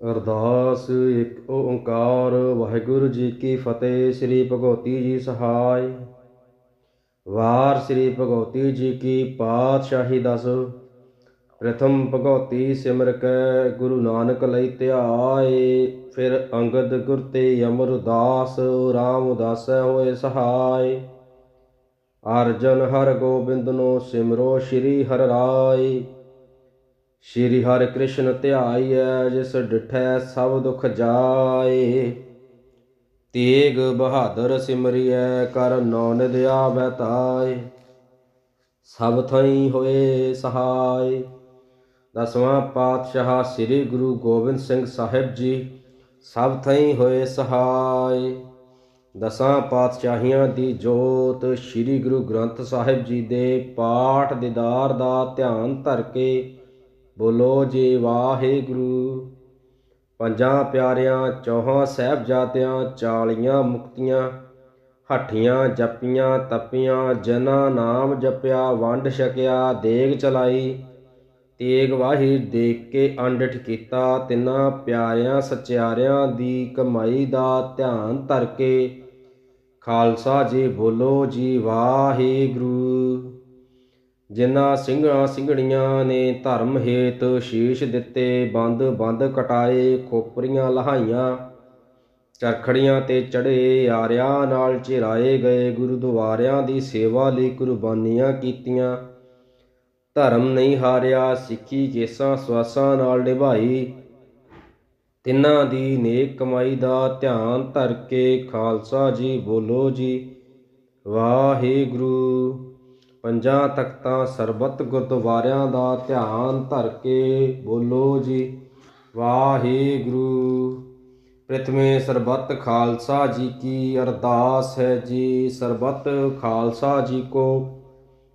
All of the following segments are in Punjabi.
ਅਰਦਾਸ ਇੱਕ ਓੰਕਾਰ, ਵਾਹਿਗੁਰੂ ਜੀ ਕੀ ਫਤਿਹ। ਸ੍ਰੀ ਭਗਵਤੀ ਜੀ ਸਹਾਇ। ਵਾਰ ਸ੍ਰੀ ਭਗਵਤੀ ਜੀ ਕੀ ਪਾਤਸ਼ਾਹੀ ਦਸ। ਪ੍ਰਥਮ ਭਗਵਤੀ ਸਿਮਰ ਕੈ, ਗੁਰੂ ਨਾਨਕ ਲਈ ਧਿਆਏ। ਫਿਰ ਅੰਗਦ ਗੁਰ ਤੇ ਅਮਰਦਾਸ ਰਾਮਦਾਸ ਹੋਏ ਸਹਾਇ। ਅਰਜਨ ਹਰ ਗੋਬਿੰਦ ਨੂੰ ਸਿਮਰੋ, ਸ੍ਰੀ ਹਰ ਰਾਏ ਸ਼੍ਰੀ ਹਰਿ ਕ੍ਰਿਸ਼ਨ ਧਿਆਈਐ, ਜਿਸ ਡਿਠੈ ਸਭ ਦੁਖ ਜਾਏ। ਤੇਗ ਬਹਾਦਰ ਸਿਮਰਿਐ, ਕਰ ਨੌਨ ਦਿਆ ਤਾਏ। ਸਭ ਥਈ ਹੋਏ ਸਹਾਇ ਦਸਵਾਂ ਪਾਤਸ਼ਾਹ ਸ੍ਰੀ ਗੁਰੂ ਗੋਬਿੰਦ ਸਿੰਘ ਸਾਹਿਬ ਜੀ, ਸਭ ਥਈ ਹੋਏ ਸਹਾਇ ਦਸਾਂ ਪਾਤਸ਼ਾਹੀਆਂ ਦੀ ਜੋਤ, ਸ੍ਰੀ ਗੁਰੂ ਗ੍ਰੰਥ ਸਾਹਿਬ ਜੀ ਦੇ ਪਾਠ ਦੀਦਾਰ ਦਾ ਧਿਆਨ ਧਰ ਕੇ ਬੋਲੋ ਜੀ ਵਾਹਿਗੁਰੂ। ਪੰਜਾਂ ਪਿਆਰਿਆਂ, ਚੌਹਾਂ ਸਾਹਿਬਜ਼ਾਦਿਆਂ, ਚਾਲੀਆਂ ਮੁਕਤੀਆਂ, ਹੱਠੀਆਂ ਜਪੀਆਂ, ਤਪੀਆਂ, ਜਨਾ ਨਾਮ ਜਪਿਆ, ਵੰਡ ਛਕਿਆ, ਦੇਗ ਚਲਾਈ, ਤੇਗ ਵਾਹੀ ਦੇਖ ਕੇ ਅੰਡਠ ਕੀਤਾ, ਤਿੰਨਾਂ ਪਿਆਰਿਆਂ, ਸਚਿਆਰਿਆਂ ਦੀ ਕਮਾਈ ਦਾ ਧਿਆਨ ਧਰ ਕੇ, ਖਾਲਸਾ ਜੀ ਬੋਲੋ ਜੀ ਵਾਹਿਗੁਰੂ। ਜਿਨ੍ਹਾਂ ਸਿੰਘਾਂ ਸਿੰਘਣੀਆਂ ਨੇ ਧਰਮ ਹੇਤ ਸ਼ੀਸ਼ ਦਿੱਤੇ, ਬੰਦ ਬੰਦ ਕਟਾਏ, ਖੋਪਰੀਆਂ ਲਹਾਈਆਂ, ਚਰਖੜੀਆਂ ਤੇ ਚੜੇ ਆਰਿਆਂ ਨਾਲ ਚਿਰਾਏ ਗਏ, ਗੁਰਦੁਆਰਿਆਂ ਦੀ ਸੇਵਾ ਲਈ ਕੁਰਬਾਨੀਆਂ ਕੀਤੀਆਂ। ਧਰਮ ਨਹੀਂ ਹਾਰਿਆ, ਸਿੱਖੀ ਕੇਸਾਂ ਸਵਾਸਾਂ ਨਾਲ ਨਿਭਾਈ। ਤਿੰਨਾਂ ਦੀ ਨੇਕ ਕਮਾਈ ਦਾ ਧਿਆਨ ਧਰ ਕੇ ਖਾਲਸਾ ਜੀ ਬੋਲੋ ਜੀ, ਵਾਹਿਗੁਰੂ। ਪੰਜਾਂ ਤਖਤਾਂ ਸਰਬਤ ਗੁਰਦੁਆਰਿਆਂ ਦਾ ਧਿਆਨ ਧਰ ਕੇ ਬੋਲੋ ਜੀ। ਵਾਹਿਗੁਰੂ। ਪ੍ਰਥਮੇ ਸਰਬੱਤ ਖਾਲਸਾ ਜੀ ਕੀ ਅਰਦਾਸ ਹੈ ਜੀ। ਸਰਬੱਤ ਖਾਲਸਾ ਜੀ ਕੋ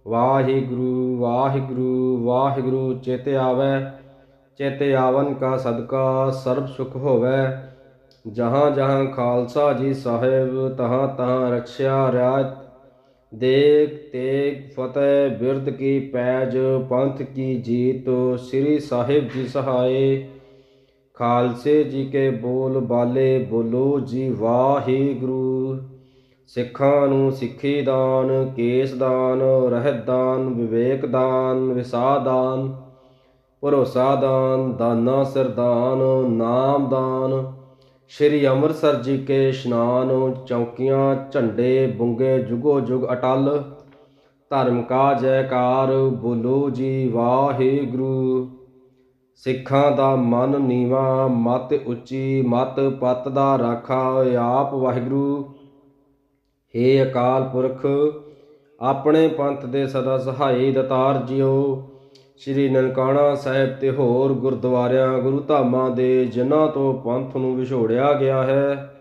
ਵਾਹਿਗੁਰੂ ਵਾਹਿਗੁਰੂ ਵਾਹਿਗੁਰੂ। ਚਿਤ ਆਵੈ, ਚਿਤ ਆਵਨ ਕਾ ਸਦਕਾ, ਸਰਬ ਸੁਖ ਹੋਵੈ। ਜਹਾਂ ਜਹਾਂ ਖਾਲਸਾ ਜੀ ਸਾਹਿਬ, ਤਹਾਂ ਤਹਾਂ ਰਖਿਆ ਰਿਆਤ ਦੇਖ ਤੇਗ ਫਤਿਹ ਬਿਰਦ ਕੀ ਪੈਜ, ਪੰਥ ਕੀ ਜੀਤ, ਸ੍ਰੀ ਸਾਹਿਬ ਜੀ ਸਹਾਏ। ਖਾਲਸੇ ਜੀ ਕੇ ਬੋਲ ਬਾਲੇ, ਬੋਲੋ ਜੀ ਵਾਹਿਗੁਰੂ। ਸਿੱਖਾਂ ਨੂੰ ਸਿੱਖੀ ਦਾਨ, ਕੇਸ ਦਾਨ, ਰਹਿਤ ਦਾਨ, ਵਿਵੇਕ ਦਾਨ ਵਿਸਾ ਦਾਨ, ਭਰੋਸਾ ਦਾਨ, ਦਾਨਾ ਸਰਦਾਨ ਨਾਮ ਦਾਨ ਸ਼੍ਰੀ ਅੰਮ੍ਰਿਤਸਰ ਜੀ ਕੇ ਇਸ਼ਨਾਨ ਚੌਕੀਆਂ, ਝੰਡੇ, ਬੁੰਗੇ, ਜੁਗੋ ਜੁਗ ਅਟਲ। ਧਰਮ ਕਾ ਜੈਕਾਰ ਬੋਲੋ ਜੀ ਵਾਹਿਗੁਰੂ। ਸਿੱਖਾਂ ਦਾ ਮਨ ਨੀਵਾ, ਮਤ ਉੱਚੀ, ਮਤ ਪਤ ਦਾ ਰਾਖਾ ਆਪ ਵਾਹਿਗੁਰੂ। ਹੇ ਅਕਾਲ ਪੁਰਖ, ਆਪਣੇ ਪੰਥ ਦੇ ਸਦਾ ਸਹਾਈ ਦਤਾਰ ਜਿਓ। ਸ੍ਰੀ ਨਨਕਾਣਾ ਸਾਹਿਬ ਤੇ ਹੋਰ ਗੁਰਦੁਆਰਿਆਂ, ਗੁਰੂ ਧਾਮਾਂ ਦੇ ਜਿਨ੍ਹਾਂ ਤੋਂ ਪੰਥ ਨੂੰ ਵਿਛੋੜਿਆ ਗਿਆ ਹੈ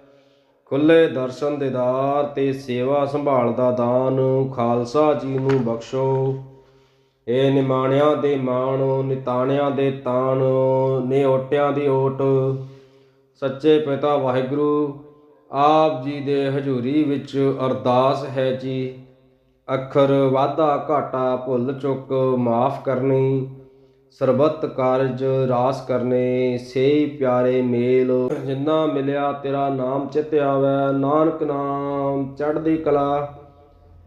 ਖੁੱਲੇ ਦਰਸ਼ਨ ਦੇਦਾਰ ਤੇ ਸੇਵਾ ਸੰਭਾਲ ਦਾ ਦਾਨ ਖਾਲਸਾ ਜੀ ਨੂੰ ਬਖਸ਼ੋ। ਏ ਨਿਮਾਣਿਆਂ ਦੇ ਮਾਣ, ਨਿਤਾਣਿਆਂ ਦੇ ਤਾਣ, ਨਿਓਟਿਆਂ ਦੀ ਓਟ। ਸੱਚੇ ਪਿਤਾ ਵਾਹਿਗੁਰੂ, ਆਪ ਜੀ ਦੇ ਹਜ਼ੂਰੀ ਵਿੱਚ ਅਰਦਾਸ ਹੈ ਜੀ। ਅੱਖਰ ਵਾਧਾ ਘਾਟਾ ਭੁੱਲ ਚੁੱਕ ਮਾਫ ਕਰਨੀ, ਸਰਬਤ ਕਾਰਜ ਰਾਸ ਕਰਨੇ, ਸੇਈ ਪਿਆਰੇ ਮੇਲ। ਜਿੰਨਾ ਮਿਲਿਆ ਤੇਰਾ ਨਾਮ ਚਿਤ ਆਵੈ, ਨਾਨਕ ਨਾਮ ਚੜ੍ਹਦੀ ਕਲਾ।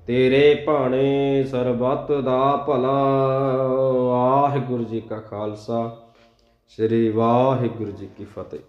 ਤੇਰੇ ਭਾਣੇ ਸਰਬਤ ਦਾ ਭਲਾ। ਵਾਹਿਗੁਰੂ ਜੀ ਕਾ ਖਾਲਸਾ, ਸ੍ਰੀ ਵਾਹਿਗੁਰੂ ਜੀ ਕੀ ਫਤਿਹ।